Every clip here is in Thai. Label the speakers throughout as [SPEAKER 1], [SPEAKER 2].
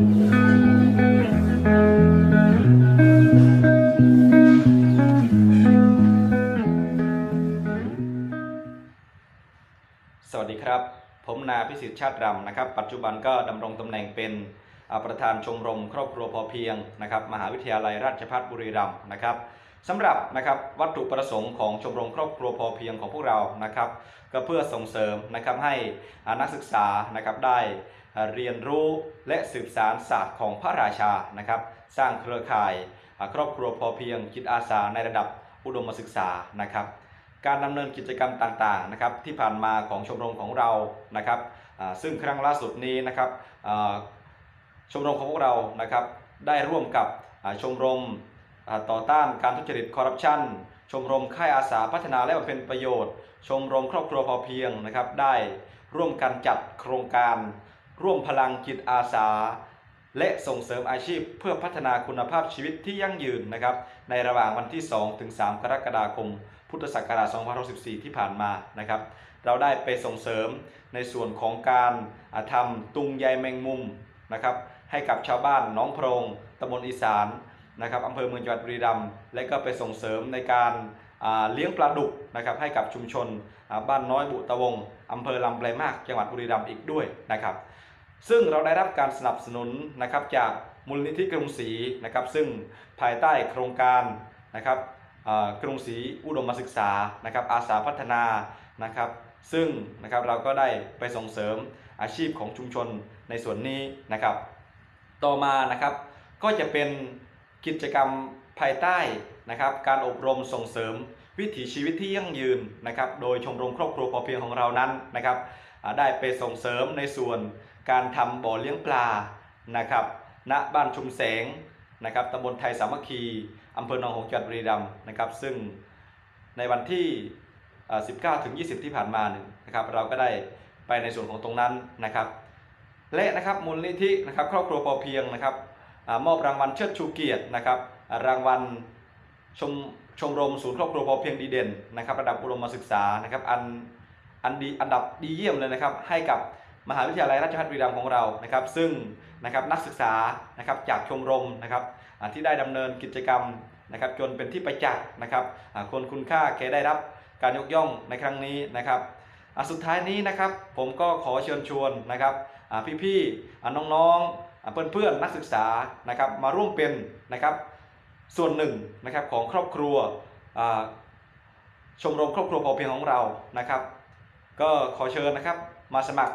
[SPEAKER 1] สวัสดีครับ ผมนาพิสิทธิ์ชาติรำนะครับ ปัจจุบันก็ดำรงตำแหน่งเป็นประธานชมรม ครอบครัวพอเพียงนะครับมหาวิทยาลัยราชภัฏบุรีรัมย์นะครับสำหรับนะครับวัตถุประสงค์ของชมรมครอบครัวพอเพียงของพวกเรานะครับ ก็เพื่อส่งเสริมนะครับให้นักศึกษานะครับได้ เรียนรู้และสืบสารศาสตร์ของพระราชานะครับ สร้างเครือข่ายครอบครัวพอเพียงจิตอาสาในระดับอุดมศึกษานะครับ การดำเนินกิจกรรมต่างๆนะครับที่ผ่านมาของชมรมของเรานะครับซึ่งครั้งล่าสุดนี้นะครับชมรมของพวกเรานะครับได้ร่วมกับชมรมต่อต้านการทุจริตคอร์รัปชันชมรมค่ายอาสาพัฒนาและบำเพ็ญประโยชน์ ชมรมครอบครัวพอเพียงนะครับได้ร่วมกันจัดโครงการ ร่วมพลังจิตอาสา และส่งเสริมอาชีพเพื่อพัฒนาคุณภาพชีวิตที่ยั่งยืนนะครับ ในระหว่างวันที่ 2 ถึง 3 กรกฎาคม พุทธศักราช2564 ที่ผ่านมานะครับ เราได้ไปส่งเสริมในส่วนของการทำตุงใยแมงมุมนะครับ ให้กับชาวบ้านน้องโพรงตำบลอีสานนะครับอำเภอเมืองจังหวัดบุรีรัมย์และก็ไปส่งเสริมในการเลี้ยงปลาดุกนะครับให้กับชุมชนบ้านน้อยบุตะวงอำเภอลำไพลมากจังหวัดบุรีรัมย์อีกด้วยนะครับ ซึ่งเราได้รับการสนับสนุนนะครับจากมูลนิธิกรุงศรีนะครับ ซึ่งภายใต้โครงการนะครับกรุงศรีอุดมศึกษานะครับ อาสาพัฒนานะครับ ซึ่งนะครับเราก็ได้ไปส่งเสริมอาชีพของชุมชนในส่วนนี้นะครับ ต่อมานะครับก็จะเป็นกิจกรรมภายใต้นะครับการอบรมส่งเสริมวิถีชีวิตที่ยั่งยืนนะครับ โดยชมรมครอบครัวพอเพียงของเรานั้นนะครับได้ไปส่งเสริมในส่วน การทำบ่อเลี้ยงปลานะครับณบ้านชุมแสงนะครับตำบลไทยสามัคคีอำเภอหนองหงส์จังหวัดบุรีรัมย์นะครับซึ่งในวันที่ 19 ถึง 20 ที่ผ่านมานนะครับเราก็ได้ไปในส่วนของตรงนั้นนะครับ และนะครับมูลนิธินะครับครอบครัวพอเพียงนะครับอมอบรางวัลเชิดชูเกียรตินะครับรางวัลชมชมรมศูนย์ครอบครัวพอเพียงดีเด่นนะครับระดับอุดมศึกษานะครับอันอันดีอันดับดีเยี่ยมเลยนะครับให้กับ มหาวิทยาลัยราชภัฏบุรีรัมย์ของเรานะครับ ซึ่งนะครับนักศึกษานะครับจากชมรมนะครับที่ได้ดำเนินกิจกรรมนะครับจนเป็นที่ประจักษ์นะครับคนคุณค่าแกได้รับการยกย่องในครั้งนี้นะครับสุดท้ายนี้นะครับผมก็ขอเชิญชวนนะครับพี่ๆอ่น้องๆเพื่อนๆนักศึกษานะครับมาร่วมเป็นนะครับส่วนหนึ่งนะครับของครอบครัวชมรมครอบครัวพอเพียงของเรานะครับ ก็ขอเชิญนะครับมาสมัคร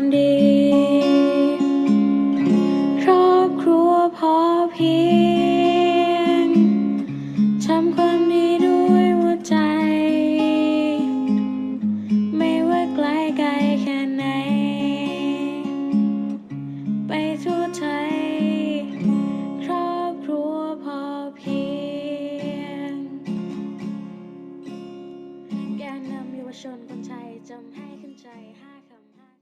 [SPEAKER 1] ความดี ครอบครัวพอเพียงทำความดี